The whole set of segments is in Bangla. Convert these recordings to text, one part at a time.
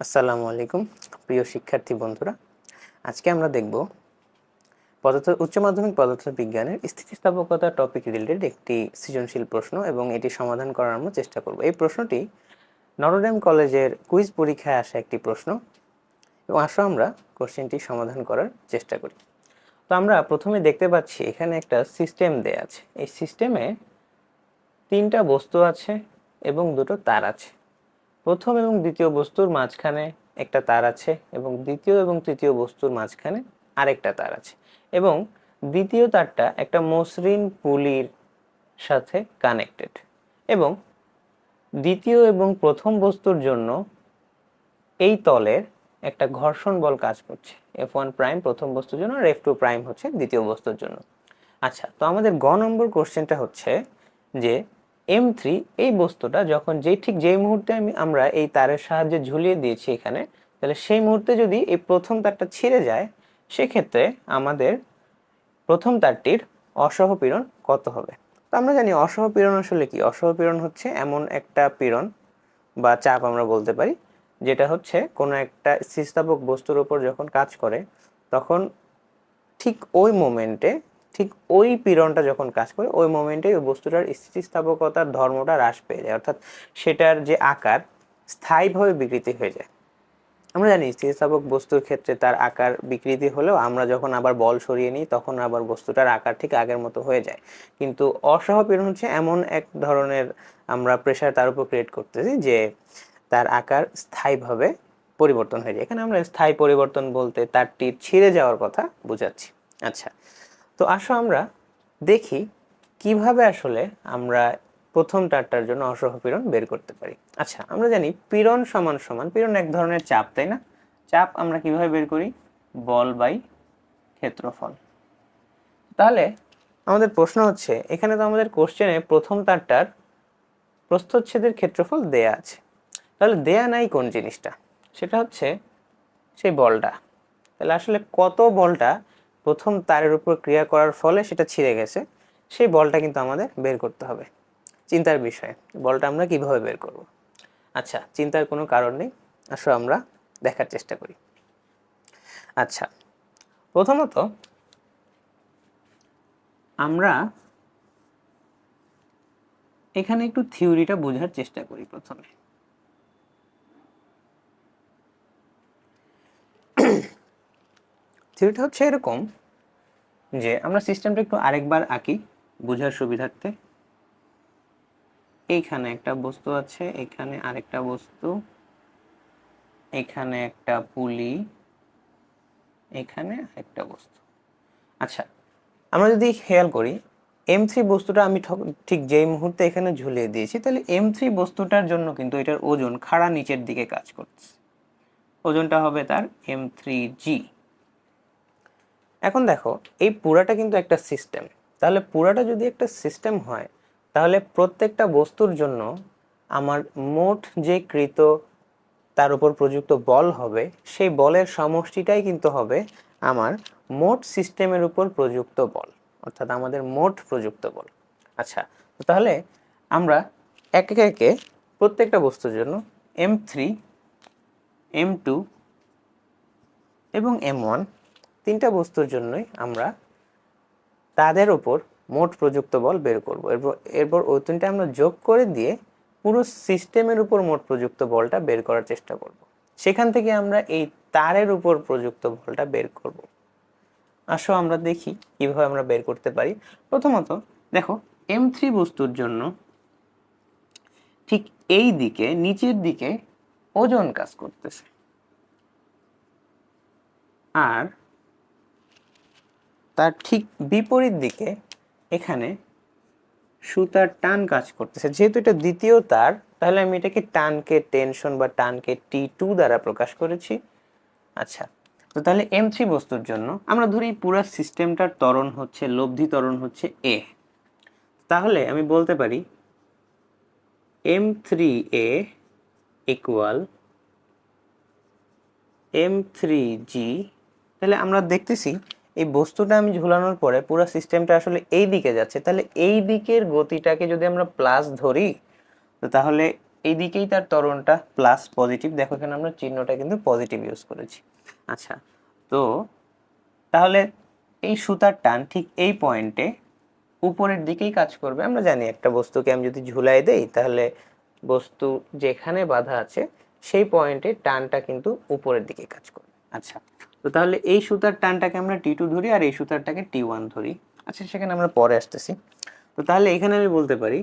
আসসালামু আলাইকুম, প্রিয় শিক্ষার্থী বন্ধুরা। আজকে আমরা দেখব পদার্থ, উচ্চ মাধ্যমিক পদার্থ বিজ্ঞানের স্থিতিস্থাপকতা টপিক রিলেটেড একটি সৃজনশীল প্রশ্ন এবং এটি সমাধান করার আমরা চেষ্টা করব। এই প্রশ্নটি নরডেম কলেজের কুইজ পরীক্ষায় আসা একটি প্রশ্ন এবং আসো আমরা কোশ্চেনটি সমাধান করার চেষ্টা করি। তো আমরা প্রথমে দেখতে পাচ্ছি এখানে একটা সিস্টেম দেয়া আছে। এই সিস্টেমে তিনটা বস্তু আছে এবং দুটো তার আছে। প্রথম এবং দ্বিতীয় বস্তুর মাঝখানে একটা তার আছে এবং দ্বিতীয় এবং তৃতীয় বস্তুর মাঝখানে আরেকটা তার আছে এবং দ্বিতীয় তারটা একটা মসৃণ পুলির সাথে কানেক্টেড এবং দ্বিতীয় এবং প্রথম বস্তুর জন্য এই তলের একটা ঘর্ষণ বল কাজ করছে। এফ ওয়ান প্রাইম প্রথম বস্তুর জন্য আর এফ টু প্রাইম হচ্ছে দ্বিতীয় বস্তুর জন্য। আচ্ছা তো আমাদের গ নম্বর কোশ্চেনটা হচ্ছে যে এম থ্রি এই বস্তুটা যখন যেই ঠিক যেই মুহূর্তে আমি, আমরা এই তারের সাহায্যে ঝুলিয়ে দিয়েছি এখানে, তাহলে সেই মুহূর্তে যদি এই প্রথম তারটা ছিঁড়ে যায়, সেক্ষেত্রে আমাদের প্রথম তারটির অসহপীড়ন কত হবে? তো আমরা জানি অসহপীড়ন আসলে কি? অসহপীড়ন হচ্ছে এমন একটা পীড়ন বা চাপ আমরা বলতে পারি, যেটা হচ্ছে কোনো একটা স্থিতিস্থাপক বস্তুর ওপর যখন কাজ করে, তখন ঠিক ওই মোমেন্টে ঠিক ওই পীড়নটা যখন কাজ করে, ওই মোমেন্টে ওই বস্তুটার স্থিতিস্থাপকতার ধর্মটা হ্রাস পেয়ে যায়। অর্থাৎ সেটার যে আকার স্থায়ীভাবে বিকৃতি হয়ে যায়। আমরা জানি স্থিতিস্থাপক বস্তুর ক্ষেত্রে তার আকার বিকৃতি হলেও আমরা যখন আবার বল সরিয়ে নিই, তখন আবার বস্তুটার আকার ঠিক আগের মতো হয়ে যায়। কিন্তু অসহপীড়ন হচ্ছে এমন এক ধরনের আমরা প্রেশার তার উপর ক্রিয়েট করতেছি যে তার আকার স্থায়ীভাবে পরিবর্তন হয়ে যায়। এখানে আমরা স্থায়ী পরিবর্তন বলতে তারটি ছিঁড়ে যাওয়ার কথা বোঝাচ্ছি। আচ্ছা তো আসো আমরা দেখি কীভাবে আসলে আমরা প্রথম তারটার জন্য অসহপীড়ন বের করতে পারি। আচ্ছা আমরা জানি পীড়ন সমান সমান, পীড়ন এক ধরনের চাপ, তাই না? চাপ আমরা কীভাবে বের করি? বল বাই ক্ষেত্রফল। তাহলে আমাদের প্রশ্ন হচ্ছে, এখানে তো আমাদের কোশ্চেনে প্রথম তারটার প্রস্থচ্ছেদের ক্ষেত্রফল দেয়া আছে। তাহলে দেয়া নাই কোন জিনিসটা? সেটা হচ্ছে সেই বলটা। তাহলে আসলে কত বলটা প্রথম তারের উপর ক্রিয়া করার ফলে সেটা ছিঁড়ে গেছে, সেই বলটা কিন্তু আমাদের বের করতে হবে। চিন্তার বিষয়, বলটা আমরা কীভাবে বের করব? আচ্ছা চিন্তার কোনো কারণ নেই, আসো আমরা দেখার চেষ্টা করি। আচ্ছা প্রথমত আমরা এখানে একটু থিওরিটা বোঝার চেষ্টা করি প্রথমে। থিওরিটা হচ্ছে এরকম যে আমরা সিস্টেমটা একটু আরেকবার আঁকি বোঝার সুবিধার্থে। এইখানে একটা বস্তু আছে, এখানে আরেকটা বস্তু, এখানে একটা পুলি, এখানে একটা বস্তু। আচ্ছা আমরা যদি খেয়াল করি এম থ্রি বস্তুটা আমি ঠক- ঠিক যেই মুহূর্তে এখানে ঝুলিয়ে দিয়েছি, তাহলে এম থ্রি বস্তুটার জন্য কিন্তু এটার ওজন খাড়া নিচের দিকে কাজ করছে। ওজনটা হবে তার এম থ্রি জি এখন দেখো, এই পুরাটা কিন্তু একটা সিস্টেম তাহলে পুরাটা যদি একটা সিস্টেম হয়, তাহলে প্রত্যেকটা বস্তুর জন্য আমার মোট যে কৃত তার উপর প্রযুক্ত বল হবে, সেই বলের সমষ্টিটাই কিন্তু হবে আমার মোট সিস্টেমের উপর প্রযুক্ত বল, অর্থাৎ আমাদের মোট প্রযুক্ত বল। আচ্ছা তাহলে আমরা একে একে প্রত্যেকটা বস্তুর জন্য এম থ্রি এম টু এবং এম ওয়ান তিনটা বস্তুর জন্যই আমরা তাদের উপর মোট প্রযুক্ত বল বের করব। এরপর এরপর ওই তিনটা আমরা যোগ করে দিয়ে পুরো সিস্টেমের উপর মোট প্রযুক্ত বলটা বের করার চেষ্টা করব। সেখান থেকে আমরা এই তারের উপর প্রযুক্ত বলটা বের করব। আসো আমরা দেখি কীভাবে আমরা বের করতে পারি। প্রথমত, দেখো এম থ্রি বস্তুর জন্য ঠিক এই দিকে, নিচের দিকে ওজন কাজ করতেছে। আর তার ঠিক বিপরীত দিকে এখানে সুতার টান কাজ করতেছে। যেহেতু এটা দ্বিতীয় তার, তাহলে আমি এটাকে টানকে টেনশন বা টানকে টি টু দ্বারা প্রকাশ করেছি। আচ্ছা তো তাহলে এম থ্রি বস্তুর জন্য আমরা ধরি পুরো সিস্টেমটার ত্বরণ হচ্ছে, লব্ধি ত্বরণ হচ্ছে এ তাহলে আমি বলতে পারি M three A equal M three G তাহলে আমরা দেখতেছি এই বস্তুটা আমি ঝুলানোর পরে পুরো সিস্টেমটা আসলে এই দিকে যাচ্ছে, তাহলে এই দিকের গতিটাকে যদি আমরা প্লাস ধরি, তো তাহলে এই দিকেই তার ত্বরণটা প্লাস পজিটিভ দেখো এখানে আমরা চিহ্নটা কিন্তু পজিটিভ ইউজ করেছি। আচ্ছা তো তাহলে এই সুতার টান ঠিক এই পয়েন্টে উপরের দিকেই কাজ করবে। আমরা জানি একটা বস্তুকে আমি যদি ঝুলাই দেই, তাহলে বস্তু যেখানে বাধা আছে, সেই পয়েন্টে টানটা কিন্তু উপরের দিকে কাজ করবে। আচ্ছা তো তাহলে এই সুতার টানটাকে আমরা টি টু ধরি আর এই সুতারটাকে টি ওয়ান ধরি। আচ্ছা সেখানে আমরা পরে আসতেছি। তো তাহলে এখানে আমি বলতে পারি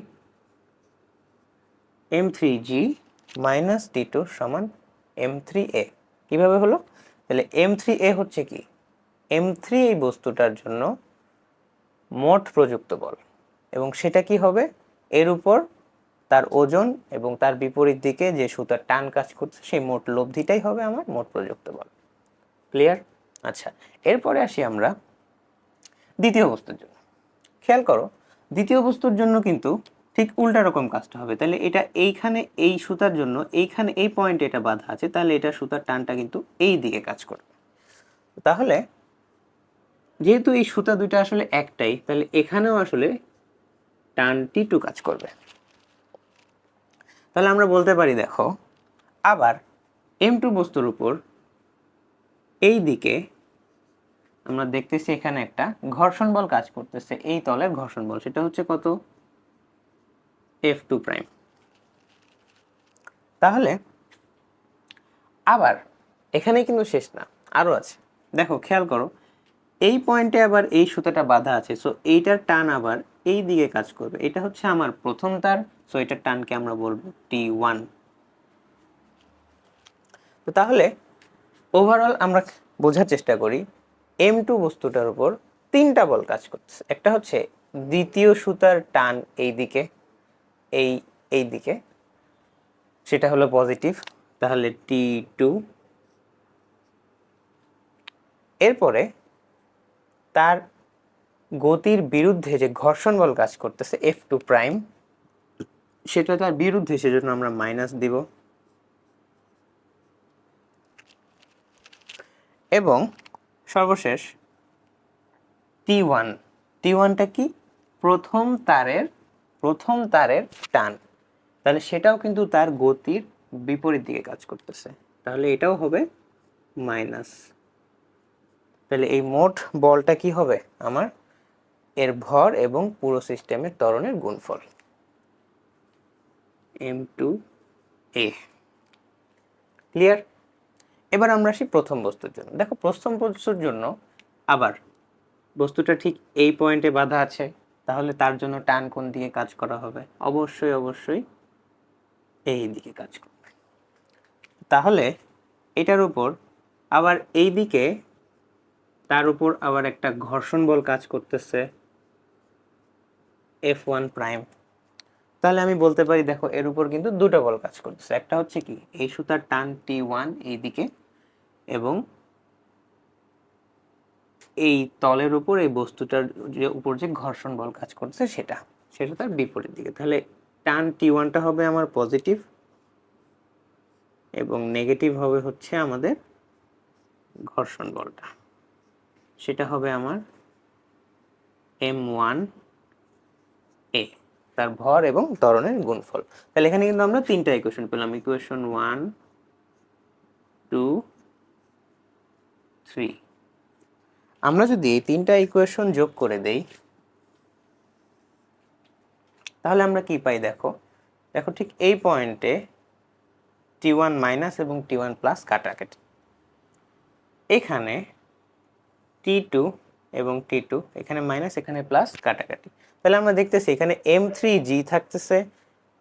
M three G minus T two সমান এম থ্রি এ কীভাবে হলো? তাহলে এম থ্রি এ হচ্ছে কি? এম থ্রি এই বস্তুটার জন্য মোট প্রযুক্ত বল। এবং সেটা কি হবে? এর উপর তার ওজন এবং তার বিপরীত দিকে যে সুতার টান কাজ করছে, সেই মোট লব্ধিটাই হবে আমার মোট প্রযুক্ত বল। ক্লিয়ার আচ্ছা এরপরে আসি আমরা দ্বিতীয় বস্তুর জন্য। খেয়াল করো, দ্বিতীয় বস্তুর জন্য কিন্তু ঠিক উল্টা রকম কাজটা হবে। তাহলে এটা এইখানে এই সুতার জন্য, এইখানে এই পয়েন্টে এটা বাধা আছে, তাহলে এটা সুতার টানটা কিন্তু এই দিকে কাজ করবে। তাহলে যেহেতু এই সুতা দুইটা আসলে একটাই, তাহলে এখানেও আসলে টান টি টু কাজ করবে। তাহলে আমরা বলতে পারি, দেখো, আবার এম টু বস্তুর উপর এই দিকে আমরা দেখতেছি এখানে একটা ঘর্ষণ বল কাজ করতেছে এই তলের ঘর্ষণ বল, সেটা হচ্ছে কত? এফ টু প্রাইম তাহলে আবার এখানে কিন্তু শেষ না আরও আছে। দেখো, খেয়াল করো, এই পয়েন্টে আবার এই সুতাটা বাঁধা আছে সো এইটার টান আবার এই দিকে কাজ করবে। এটা হচ্ছে আমার প্রথম তার সো এটার টানকে আমরা বলব টি ওয়ান তো তাহলে ওভারঅল আমরা বোঝার চেষ্টা করি এম টু বস্তুটার উপর তিনটা বল কাজ করতেছে। একটা হচ্ছে দ্বিতীয় সুতার টান এই দিকে, এই এই দিকে। সেটা হলো পজিটিভ তাহলে টি টু এরপরে তার গতির বিরুদ্ধে যে ঘর্ষণ বল কাজ করতেছে এফ টু প্রাইম সেটা তার বিরুদ্ধে সেজন্য আমরা মাইনাস দিব। এবং সর্বশেষ টি ওয়ান টি ওয়ানটা কি? প্রথম তারের প্রথম তারের টান। তাহলে সেটাও কিন্তু তার গতির বিপরীত দিকে কাজ করতেছে। তাহলে এটাও হবে মাইনাস তাহলে এই মোট বলটা কি হবে? আমার এর ভর এবং পুরো সিস্টেমের ত্বরণের গুণফল। এম টু এ ক্লিয়ার এবার আমরা আসি প্রথম বস্তুর জন্য। দেখো, প্রথম বস্তুর জন্য আবার বস্তুটা ঠিক এই পয়েন্টে বাধা আছে, তাহলে তার জন্য টান কোন দিকে কাজ করা হবে? অবশ্যই অবশ্যই এই দিকে কাজ করবে। তাহলে এটার উপর আবার এই দিকে তার উপর আবার একটা ঘর্ষণ বল কাজ করতেছে এফ ওয়ান প্রাইম তাহলে আমি বলতে পারি, দেখো, এর উপর কিন্তু দুটো বল কাজ করতেছে। একটা হচ্ছে কি, এই সুতার টান টি ওয়ান এই দিকে এবং এই তলের উপর, এই বস্তুটার যে উপর যে ঘর্ষণ বল কাজ করছে সেটা সেটা তার বিপরীত দিকে। তাহলে টান টি ওয়ানটা হবে আমার পজিটিভ এবং নেগেটিভ হবে হচ্ছে আমাদের ঘর্ষণ বলটা। সেটা হবে আমার এম ওয়ান এ তার ভর এবং ত্বরণের গুণফল। তাহলে এখানে কিন্তু আমরা তিনটা ইকুয়েশন পেলাম। ইকুয়েশন ওয়ান টু থ্রি আমরা যদি এই তিনটা ইকুয়েশন যোগ করে দেই, তাহলে আমরা কি পাই দেখো? দেখো ঠিক এই পয়েন্টে টি ওয়ান মাইনাস এবং টি ওয়ান প্লাস কাটাকাটি। এখানে টি টু এবং টি টু এখানে মাইনাস এখানে প্লাস কাটাকাটি। তাহলে আমরা দেখতেছি এখানে এম থ্রি জি থাকতেছে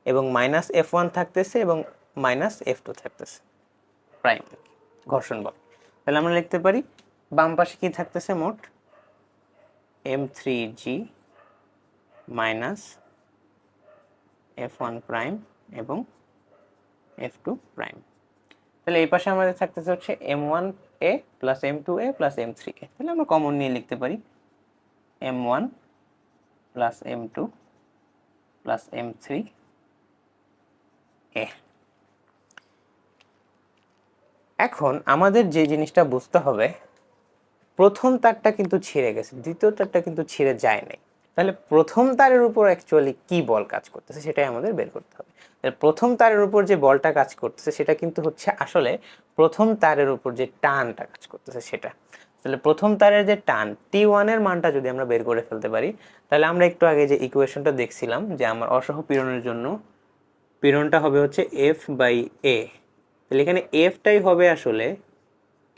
এবং মাইনাস এফ ওয়ান থাকতেছে এবং মাইনাস এফ টু থাকতেছে। প্রাইম ঘর্ষণ বল তাহলে আমরা লিখতে পারি, বাম পাশে কি থাকতেছে মোট? M three G minus F one prime এবং এফ টু প্রাইম তাহলে এই পাশে আমাদের থাকতেছে হচ্ছে M one A plus M two A plus M three A তাহলে আমরা কমন নিয়ে লিখতে পারি M one plus M two plus M three A এখন আমাদের যে জিনিসটা বুঝতে হবে, প্রথম তারটা কিন্তু ছিঁড়ে গেছে, দ্বিতীয় তারটা কিন্তু ছিঁড়ে যায় নাই। তাহলে প্রথম তারের উপর অ্যাকচুয়ালি কি বল কাজ করতেছে সেটাই আমাদের বের করতে হবে। তাহলে প্রথম তারের উপর যে বলটা কাজ করতেছে সেটা কিন্তু হচ্ছে আসলে প্রথম তারের উপর যে টানটা কাজ করতেছে সেটা। তাহলে প্রথম তারের যে টান টি ওয়ানের মানটা যদি আমরা বের করে ফেলতে পারি, তাহলে আমরা একটু আগে যে ইকুয়েশনটা দেখছিলাম যে আমার অসহ পীড়নের জন্য পীড়নটা হবে হচ্ছে এফ বাই এ তাহলে এখানে এফটাই হবে আসলে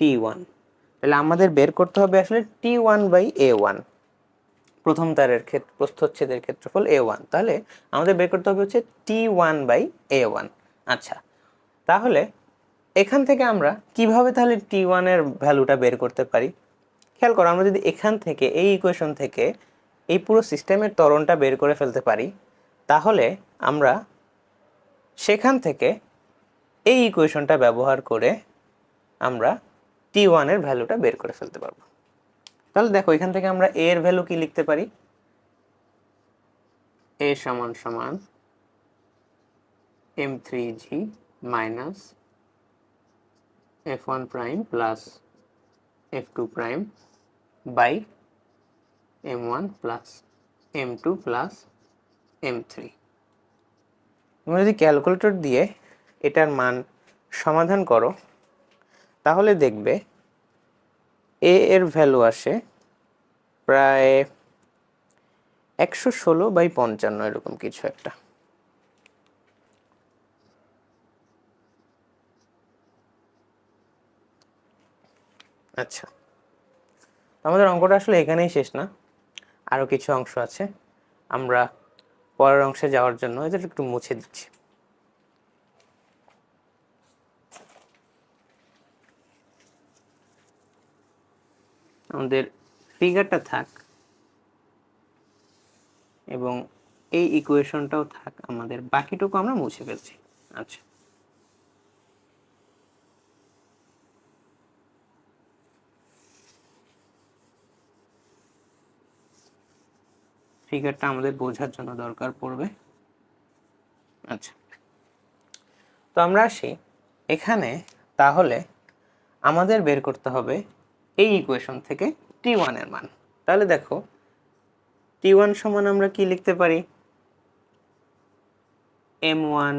টি ওয়ান তাহলে আমাদের বের করতে হবে আসলে T one by A one প্রথম তারের ক্ষেত্র প্রস্থচ্ছেদের ক্ষেত্রফল এ ওয়ান তাহলে আমাদের বের করতে হবে হচ্ছে T one by A one আচ্ছা তাহলে এখান থেকে আমরা কীভাবে তাহলে টি ওয়ানের ভ্যালুটা বের করতে পারি? খেয়াল করো, আমরা যদি এখান থেকে, এই ইকুয়েশন থেকে এই পুরো সিস্টেমের ত্বরণটা বের করে ফেলতে পারি, তাহলে আমরা সেখান থেকে এই ইকুয়েশনটা ব্যবহার করে আমরা টি ওয়ানের ভ্যালুটা বের করে ফেলতে পারব। তাহলে দেখো, এখান থেকে আমরা এ এর ভ্যালু কি লিখতে পারি? এ সমান সমান M three G minus F one prime plus F two prime by M one plus M two plus M three আমরা যদি ক্যালকুলেটর দিয়ে এটার মান সমাধান করো, তাহলে দেখবে এ এর ভ্যালু আসে প্রায় একশো ষোলো বাই পঞ্চান্ন, এরকম কিছু একটা। আচ্ছা আমাদের অঙ্কটা আসলে এখানেই শেষ না আরও কিছু অংশ আছে, আমরা পরের অংশে যাওয়ার জন্য এদের একটু মুছে দিচ্ছি। আমাদের ফিগারটা থাক এবং এই ইকুয়েশনটাও থাক, আমাদের বাকিটুকু আমরা মুছে ফেলছি। আচ্ছা। ফিগারটা আমাদের বোঝার জন্য দরকার পড়বে। আচ্ছা। তো আমরা আসি এখানে, তাহলে আমাদের বের করতে হবে এই ইকুয়েশন থেকে টি ওয়ানের মান। তাহলে দেখো টি ওয়ান সমান আমরা কি লিখতে পারি? M one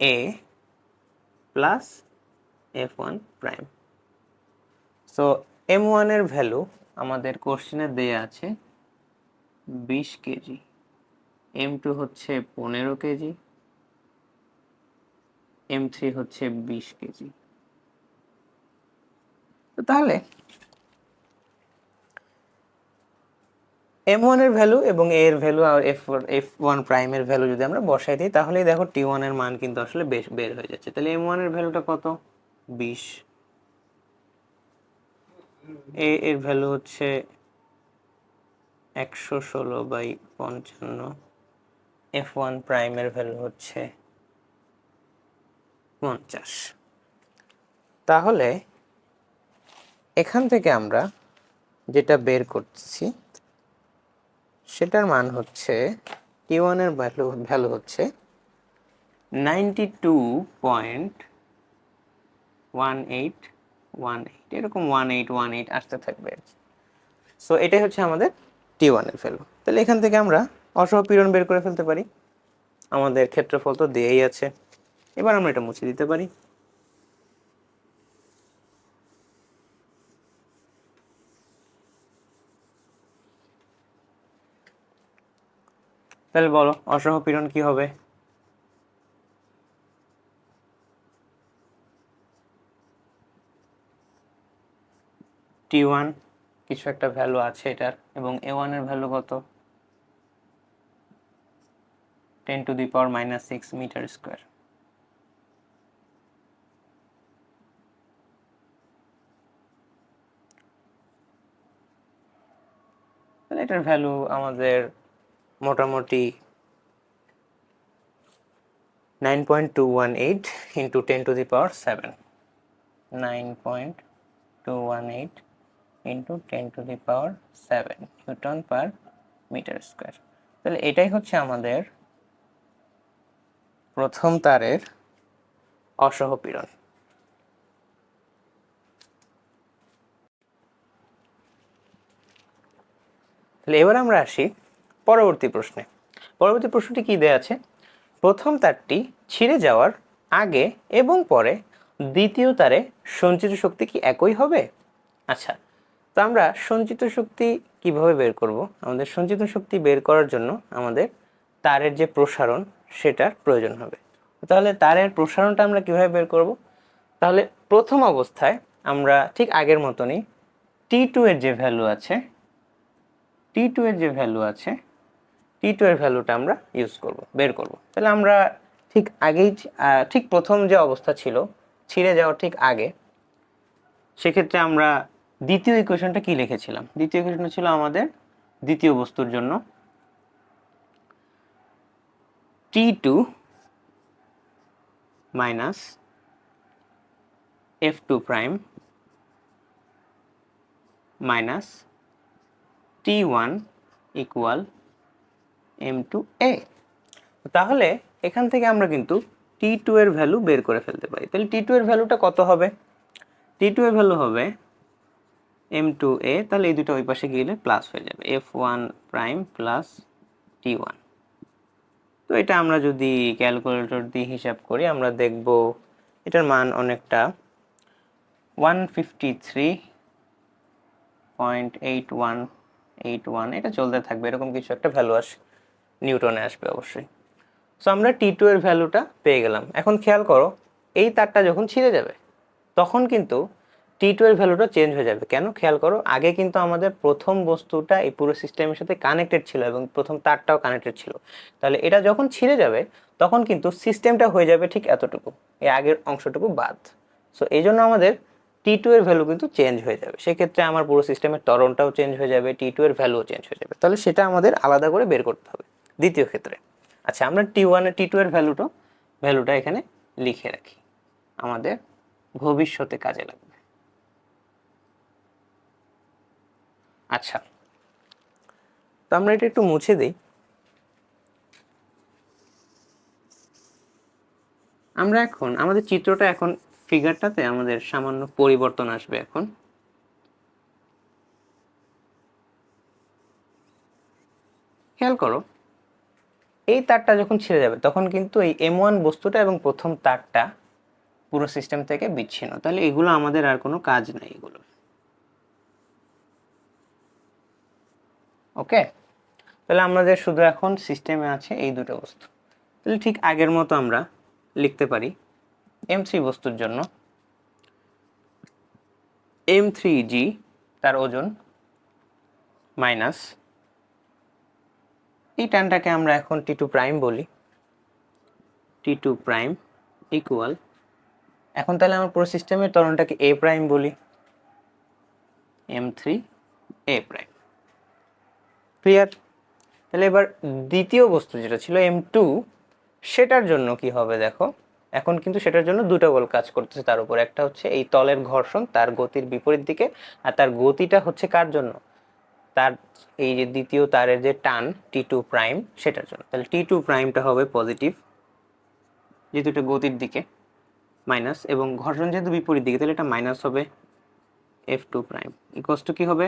A plus F one prime so M ওয়ানের ভ্যালু আমাদের কোশ্চেনে দেয়া আছে বিশ কেজি। এম টু হচ্ছে পনেরো কেজি। এম থ্রি হচ্ছে বিশ কেজি। তাহলে? এম ওয়ানের ভ্যালু এবং এ এর ভ্যালু আর এফ এফ ওয়ান প্রাইমের ভ্যালু যদি আমরা বসাই দিই তাহলেই দেখো টি ওয়ানের মান কিন্তু আসলে বেশ বের হয়ে যাচ্ছে। তাহলে এম ওয়ানের ভ্যালুটা কত? বিশ। এ এর ভ্যালু হচ্ছে একশো ষোলো বাই পঞ্চান্ন। এফ ওয়ান প্রাইমের ভ্যালু হচ্ছে পঞ্চাশ। তাহলে এখান থেকে আমরা যেটা বের করছি, সেটার মান হচ্ছে টি ওয়ানের ভ্যালু ভ্যালু হচ্ছে ninety two point one eight one eight এরকম ওয়ান এইট ওয়ান এইট আসতে থাকবে আর কি। সো এটাই হচ্ছে আমাদের টি ওয়ানের ভ্যালু তাহলে এখান থেকে আমরা অসহপীড়ন বের করে ফেলতে পারি। আমাদের ক্ষেত্রফল তো দেয়াই আছে। এবার আমরা এটা মুছে দিতে পারি। তাহলে বলো অসহপীড়ন কি হবে? টি ওয়ান কিছু একটা ভ্যালু আছে এটার, এবং এ ওয়ানের ভ্যালু কত? Ten to the power minus six metre square এটার ভ্যালু আমাদের মোটামুটি nine point two one eight into ten to the power seven nine point two one eight into ten to the power seven newton per metre square তাহলে এটাই হচ্ছে আমাদের প্রথম তারের অসহপীড়ন তাহলে এবার আমরা আসি পরবর্তী প্রশ্নে। পরবর্তী প্রশ্নটি কি দেয়া আছে? প্রথম তারটি ছিঁড়ে যাওয়ার আগে এবং পরে দ্বিতীয় তারে সঞ্চিত শক্তি কি একই হবে? আচ্ছা তো আমরা সঞ্চিত শক্তি কীভাবে বের করব? আমাদের সঞ্চিত শক্তি বের করার জন্য আমাদের তারের যে প্রসারণ, সেটার প্রয়োজন হবে। তাহলে তারের প্রসারণটা আমরা কীভাবে বের করব? তাহলে প্রথম অবস্থায় আমরা ঠিক আগের মতনই টি টু এর যে ভ্যালু আছে টি টু এর যে ভ্যালু আছে টি টু এর ভ্যালুটা আমরা ইউজ করব, বের করব। তাহলে আমরা ঠিক আগেই ঠিক প্রথম যে অবস্থা ছিল, ছিঁড়ে যাওয়ার ঠিক আগে, সেক্ষেত্রে আমরা দ্বিতীয় ইকুয়েশনটা কি লিখেছিলাম? দ্বিতীয় ইকুয়েশনটা ছিল আমাদের দ্বিতীয় বস্তুর জন্য T two minus F two prime minus T one equal M two A তাহলে এখান থেকে আমরা কিন্তু টি টু এর ভ্যালু বের করে ফেলতে পারি। তাহলে টি টু এর ভ্যালুটা কত হবে? টি টু এর ভ্যালু হবে এম টু এ তাহলে এই দুটো ওই পাশে গেলে প্লাস হয়ে যাবে। F one prime plus T one তো এটা আমরা যদি ক্যালকুলেটর দিয়ে হিসাব করি, আমরা দেখব এটার মান অনেকটা one fifty three point eight one eight one এটা চলতে থাকবে, এরকম কিছু একটা ভ্যালু আসে। নিউটনে আসবে অবশ্যই। সো আমরা টি টু এর ভ্যালুটা পেয়ে গেলাম। এখন খেয়াল করো, এই তারটা যখন ছিঁড়ে যাবে, তখন কিন্তু টি টু এর ভ্যালুটা চেঞ্জ হয়ে যাবে। কেন? খেয়াল করো, আগে কিন্তু আমাদের প্রথম বস্তুটা এই পুরো সিস্টেমের সাথে কানেক্টেড ছিল এবং প্রথম তারটাও কানেক্টেড ছিল। তাহলে এটা যখন ছিঁড়ে যাবে, তখন কিন্তু সিস্টেমটা হয়ে যাবে ঠিক এতটুকু। এই আগের অংশটুকু বাদ। সো এই জন্য আমাদের টি টু এর ভ্যালু কিন্তু চেঞ্জ হয়ে যাবে। সেক্ষেত্রে আমার পুরো সিস্টেমের ত্বরণটাও চেঞ্জ হয়ে যাবে টি টু এর ভ্যালুও চেঞ্জ হয়ে যাবে। তাহলে সেটা আমাদের আলাদা করে বের করতে হবে। দ্বিতীয় ক্ষেত্রে। আচ্ছা আমরা টি ওয়ানে টি টু এর ভ্যালুটা ভ্যালুটা এখানে লিখে রাখি। আমাদের ভবিষ্যতে কাজে লাগবে। আচ্ছা তো আমরা এটা একটু মুছে দিই। আমরা এখন, আমাদের চিত্রটা এখন ফিগারটাতে আমাদের সামান্য পরিবর্তন আসবে এখন। খেয়াল করো এই তারটা যখন ছিঁড়ে যাবে, তখন কিন্তু এই এম ওয়ান বস্তুটা এবং প্রথম তারটা পুরো সিস্টেম থেকে বিচ্ছিন্ন। তাহলে এগুলো আমাদের আর কোনো কাজ নাই এগুলো। ওকে তাহলে আমাদের শুধু এখন সিস্টেমে আছে, এই দুটো বস্তু। তাহলে ঠিক আগের মতো আমরা লিখতে পারি এম থ্রি বস্তুর জন্য। এম থ্রি জি তার ওজন মাইনাস এই টানটাকে আমরা এখন টি টু প্রাইম বলি। টি টু প্রাইম ইকুয়াল এখন তাহলে আমার পুরো সিস্টেমের তরণটাকে এ প্রাইম বলি। M three A prime clear তাহলে এবার দ্বিতীয় বস্তু যেটা ছিল এম টু সেটার জন্য কি হবে দেখো? এখন কিন্তু সেটার জন্য দুটো বল কাজ করতেছে। তার উপর একটা হচ্ছে এই তলের ঘর্ষণ, তার গতির বিপরীত দিকে, আর তার গতিটা হচ্ছে কার জন্য? তার এই যে দ্বিতীয় তারের যে টান টি টু প্রাইম সেটার জন্য। তাহলে টি টু প্রাইমটা হবে পজিটিভ যেহেতু এটা গতির দিকে মাইনাস এবং ঘর্ষণ যেহেতু বিপরীত দিকে, তাহলে এটা মাইনাস হবে F two prime equals to কী হবে?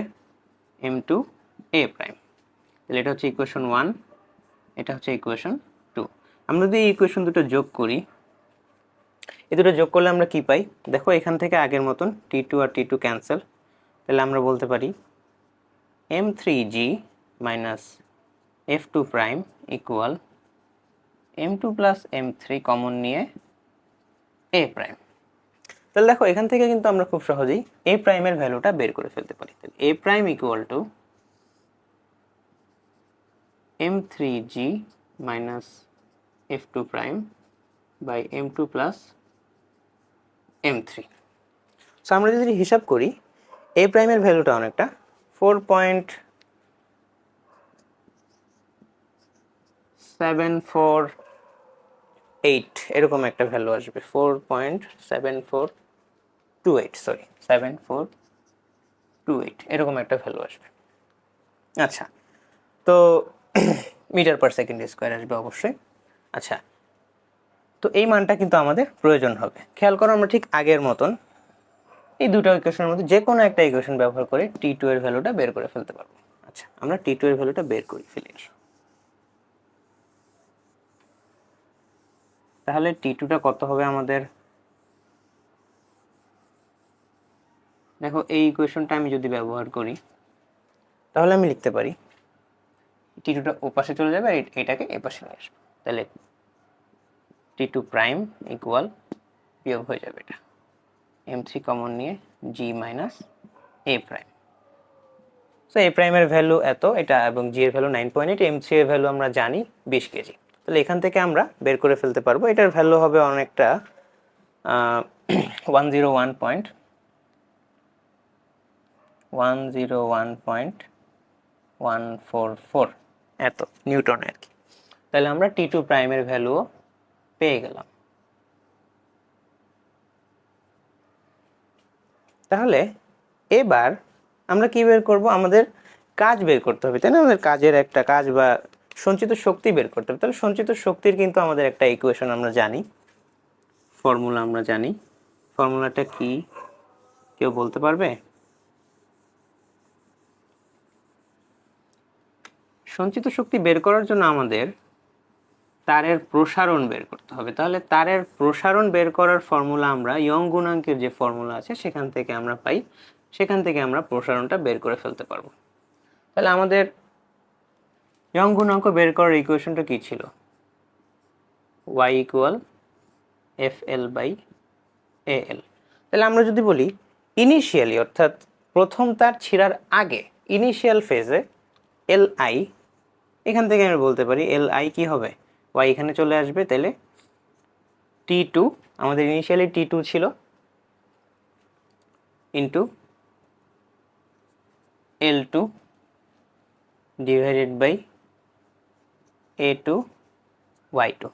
এম টু এ প্রাইম তাহলে এটা হচ্ছে ইকুয়েশন ওয়ান এটা হচ্ছে ইকুয়েশন টু আমরা যদি এই ইকুয়েশন দুটো যোগ করি, এই দুটো যোগ করলে আমরা কি পাই? দেখো এখান থেকে আগের মতন টি টু আর টি টু ক্যান্সেল তাহলে আমরা বলতে পারি M three G minus F two prime equal M two plus M three common নিয়ে এ প্রাইম তাহলে দেখো, এখান থেকে কিন্তু আমরা খুব সহজেই এ প্রাইমের ভ্যালুটা বের করে ফেলতে পারি। তাহলে three G minus F two prime by M two plus M three so আমরা যদি হিসাব করি এ প্রাইমের ভ্যালুটা অনেকটা four point seven four eight এরকম একটা ভ্যালু আসবে four point seven four two eight sorry seven four two eight এরকম একটা ভ্যালু আসবে। আচ্ছা তো মিটার পার সেকেন্ড স্কোয়ার আসবে অবশ্যই। আচ্ছা তো এই মানটা কিন্তু আমাদের প্রয়োজন হবে। খেয়াল করো, আমরা ঠিক আগের মতন এই দুটো ইকুয়েশনের মধ্যে যে কোনো একটা ইকুয়েশন ব্যবহার করে টি টু এর ভ্যালুটা বের করে ফেলতে পারব। আচ্ছা আমরা টি টু এর ভ্যালুটা বের করি, ফেলে তাহলে টি টুটা কত হবে আমাদের? দেখো, এই ইকুয়েশনটা আমি যদি ব্যবহার করি, তাহলে আমি লিখতে পারি টি টুটা ও পাশে চলে যাবে আর এটাকে এ পাশে নিয়ে আসব। তাহলে টি টু প্রাইম ইকুয়াল বিয়োগ হয়ে যাবে এটা। এম থ্রি কমন নিয়ে G minus A prime so A প্রাইমের ভ্যালু এত, এটা এবং জি এর value nine point eight M three এর ভ্যালু আমরা জানি বিশ কেজি। তাহলে এখান থেকে আমরা বের করে ফেলতে পারব, এটার ভ্যালু হবে অনেকটা one zero one point one zero one point one four four এত নিউটন আর কি। তাহলে আমরা টি টু প্রাইমের ভ্যালুও পেয়ে গেলাম। তাহলে এবার আমরা কি বের করব? আমাদের কাজ বের করতে হবে, তাই না? আমাদের কাজের একটা কাজ বা সঞ্চিত শক্তি বের করতে হবে। তাহলে সঞ্চিত শক্তির কিন্তু আমাদের একটা ইকুয়েশন আমরা জানি। ফর্মুলা আমরা জানি। ফর্মুলাটা কি? কেউ বলতে পারবে? সঞ্চিত শক্তি বের করার জন্য আমাদের তারের প্রসারণ বের করতে হবে। তাহলে তারের প্রসারণ বের করার ফর্মুলা আমরা ইয়ং গুণাঙ্কের যে ফর্মুলা আছে, সেখান থেকে আমরা পাই, সেখান থেকে আমরা প্রসারণটা বের করে ফেলতে পারব। তাহলে আমাদের ইয়ং গুণাঙ্ক বের করার ইকুয়েশনটা কী ছিল? Y equal F L by A L তাহলে আমরা যদি বলি ইনিশিয়ালি অর্থাৎ প্রথম তার ছিঁড়ার আগে ইনিশিয়াল ফেজে এল আই এখান থেকে আমি বলতে পারি এল আই কী হবে? ওয়াই এখানে চলে আসবে, তাহলে টি টু আমাদের ইনিশিয়ালি টি টু ছিল into L two divided by A two Y two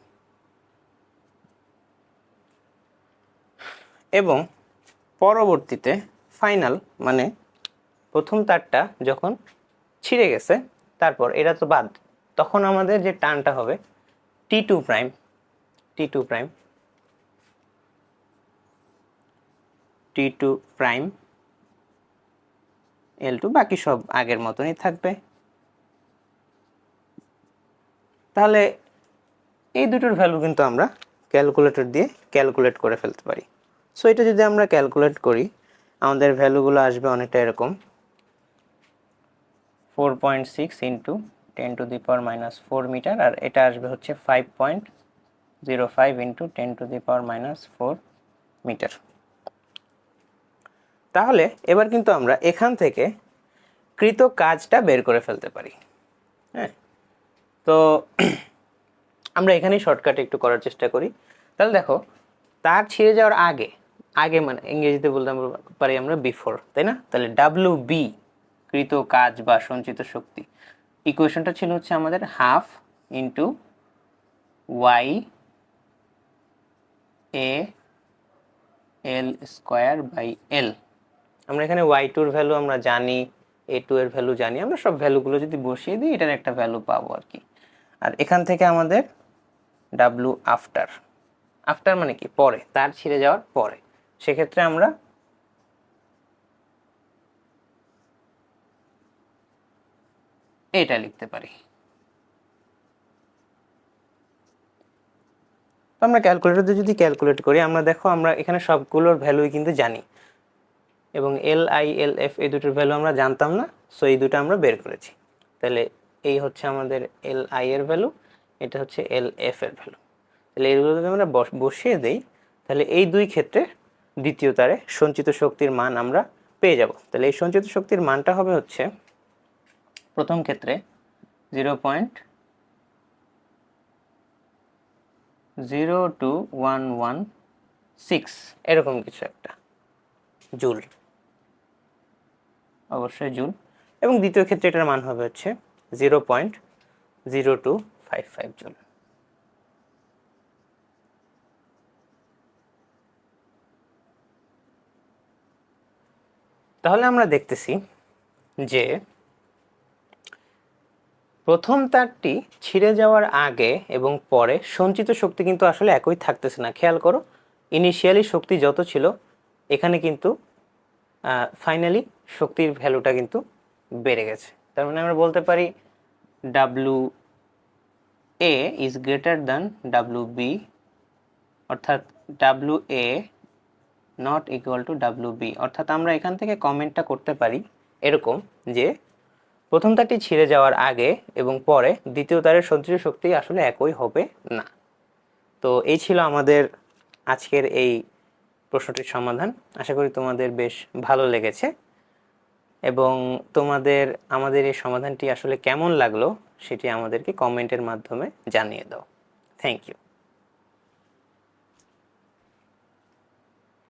এবং পরবর্তীতে ফাইনাল মানে প্রথম তারটা যখন ছিঁড়ে গেছে, তারপর এটা তো বাদ, তখন আমাদের যে টানটা হবে T two prime T two prime T two prime L two বাকি সব আগের মতনই থাকবে। তাহলে এই দুটোর ভ্যালু কিন্তু আমরা ক্যালকুলেটর দিয়ে ক্যালকুলেট করে ফেলতে পারি। সো এটা যদি আমরা ক্যালকুলেট করি, আমাদের ভ্যালুগুলো আসবে অনেকটা এরকম four point six into ten to the power minus four metre আর এটা আসবে হচ্ছে five point zero five into ten to the power minus four metre তাহলে এবার কিন্তু আমরা এখান থেকে কৃত কাজটা বের করে ফেলতে পারি। হ্যাঁ? তো আমরা এখানেই শর্টকাটে একটু করার চেষ্টা করি। তাহলে দেখো, তার ছিঁড়ে যাওয়ার আগে আগে মানে ইংরেজিতে বলতে পারি আমরা বিফোর তাই না? তাহলে ডাব্লিউ বি কৃত কাজ বা সঞ্চিত শক্তি। ইকুয়েশনটা ছিল হচ্ছে আমাদের half into Y A L square by L. আমরা এখানে ওয়াই টুর ভ্যালু আমরা জানি, এ টু এর ভ্যালু জানি, আমরা সব ভ্যালুগুলো যদি বসিয়ে দিই, এটার একটা ভ্যালু পাবো আর কি। আর এখান থেকে আমাদের ডাব্লু আফটার। আফটার মানে কি? পরে, তার ছিঁড়ে যাওয়ার পরে। সেক্ষেত্রে আমরা এটা লিখতে পারি। আমরা ক্যালকুলেটর যদি ক্যালকুলেট করি, আমরা দেখো আমরা এখানে সবগুলোর ভ্যালুই কিন্তু জানি। এবং এল আই এল এফ এই দুটোর ভ্যালু আমরা জানতাম না সো এই দুটো আমরা বের করেছি। তাহলে এই হচ্ছে আমাদের এল আই এর ভ্যালু এটা হচ্ছে এল এফ এর ভ্যালু তাহলে এগুলো যদি আমরা বস- বসিয়ে দেই, তাহলে এই দুই ক্ষেত্রে দ্বিতীয় তারে সঞ্চিত শক্তির মান আমরা পেয়ে যাব। তাহলে এই সঞ্চিত শক্তির মানটা হবে হচ্ছে প্রথম ক্ষেত্রে zero point zero two one one six, এরকম কিছু একটা। জুল। অবশ্যই জুল। এবং দ্বিতীয় ক্ষেত্রে এটার মান হবে হচ্ছে zero point zero two five five joule. তাহলে আমরা দেখতেছি যে প্রথম তারটি ছিঁড়ে যাওয়ার আগে এবং পরে সঞ্চিত শক্তি কিন্তু আসলে একই থাকতেছে না। খেয়াল করো ইনিশিয়ালি শক্তি যত ছিল, এখানে কিন্তু ফাইনালি শক্তির ভ্যালুটা কিন্তু বেড়ে গেছে। তার মানে আমরা বলতে পারি W A is greater than W B অর্থাৎ W A not equal to W B অর্থাৎ আমরা এখান থেকে কমেন্টটা করতে পারি এরকম যে প্রথম তারটি ছিঁড়ে যাওয়ার আগে এবং পরে দ্বিতীয় তারের সদৃশ শক্তি আসলে একই হবে না। তো এই ছিল আমাদের আজকের এই প্রশ্নটির সমাধান। আশা করি তোমাদের বেশ ভালো লেগেছে। এবং তোমাদের, আমাদের এই সমাধানটি আসলে কেমন লাগল সেটি আমাদেরকে কমেন্টের মাধ্যমে জানিয়ে দাও। Thank you